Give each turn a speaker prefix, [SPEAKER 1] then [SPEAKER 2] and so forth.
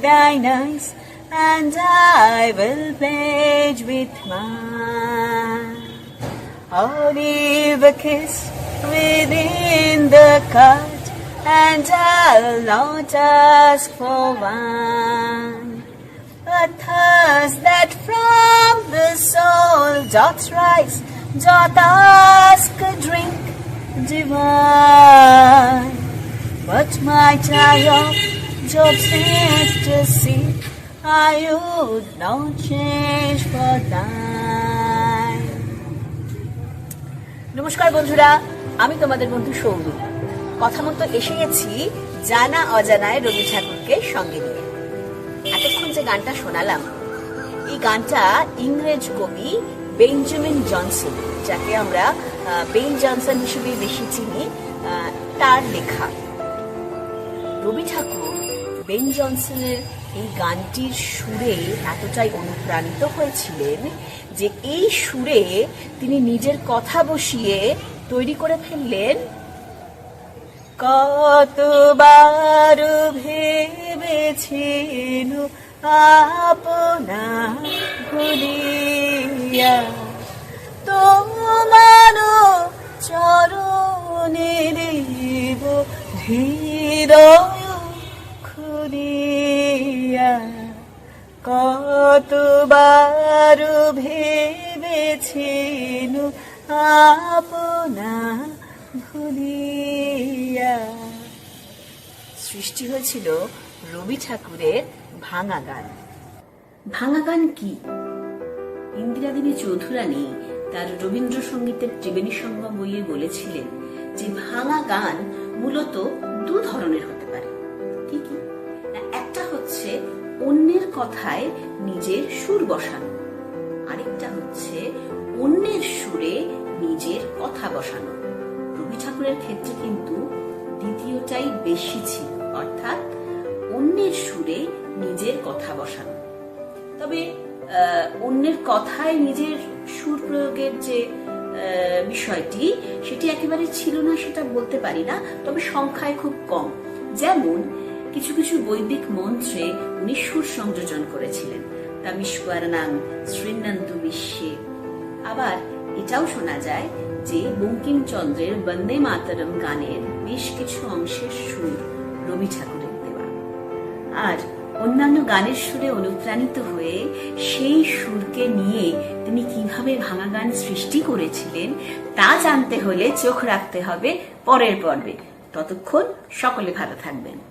[SPEAKER 1] thine eyes, and I will pledge with mine. I'll leave a kiss within the cut, and I'll not ask for one. A thirst that from the soul doth rise, doth ask a drink divine. Might I of Job's ecstasy I would not change for thine. নমস্কার বন্ধুরা, আমি তোমাদের বন্ধু সৌরভ। কথা মতো এসে গেছি জানা অজানায় রবি ঠাকুরকে সঙ্গে নিয়ে। এতক্ষণ যে গানটা শোনালাম, এই গানটা ইংরেজ কবি বেঞ্জামিন জনসন, যাকে আমরা বেন জনসন হিসেবে বেশি চিনি তার লেখা। রবি ঠাকুর, বেন জনসনের এই গানটির সুরে এতটাই অনুপ্রাণিত হয়েছিলেন যে এই সুরে তিনি নিজের কথা বসিয়ে তৈরি করে ফেললেন। কতবার ভেবেছিল আপনা ভুলিয়া তোমার চরণে দেব খুলিয়া কতবার ভেবেছিল আপনা ভুলিয়া। সৃষ্টি হয়েছিল রবি ঠাকুরের ভাঙা গান। ভাঙা গান কি? ইন্দিরা দেবী চৌধুরানী তার রবীন্দ্রসঙ্গীতের ত্রিবেণী সঙ্গম বইয়ে বলেছিলেন যে ভাঙা গান মূলত দু ধরনের হতে পারে। কি কি? একটা হচ্ছে অন্যের কথায় নিজের সুর বসানো। আরেকটা হচ্ছে অন্যের সুরে নিজের কথা বসানো। রবি ঠাকুরের ক্ষেত্রে কিন্তু দ্বিতীয়টাই বেশি ছিল, অর্থাৎ অন্যের সুরে নিজের কথা বসানো। তবে অন্যের কথায় নিজের সুর প্রয়োগের যে বিষয়টি, সেটি একেবারে ছিল না সেটা বলতে পারি না, তবে সংখ্যায় খুব কম। যেমন, কিছু কিছু বৈদিক মন্ত্রে উনি সংযোজন করেছিলেন। তামিস্করণাং শ্রীনন্তু বিশ্বে আবার এটাও শোনা যায় যে বঙ্কিমচন্দ্রের বন্দে মাতরম গানের বেশ কিছু অংশের সুর রবি ঠাকুরের দেওয়া। আর গানের সুরে অনুপ্রাণিত হয়ে সেই সুরকে নিয়ে তিনি কীভাবে ভাঙা গান সৃষ্টি করেছিলেন, তা জানতে হলে চোখ রাখতে হবে পরের পর্বে। ততক্ষণ সকলে ভালো থাকবেন।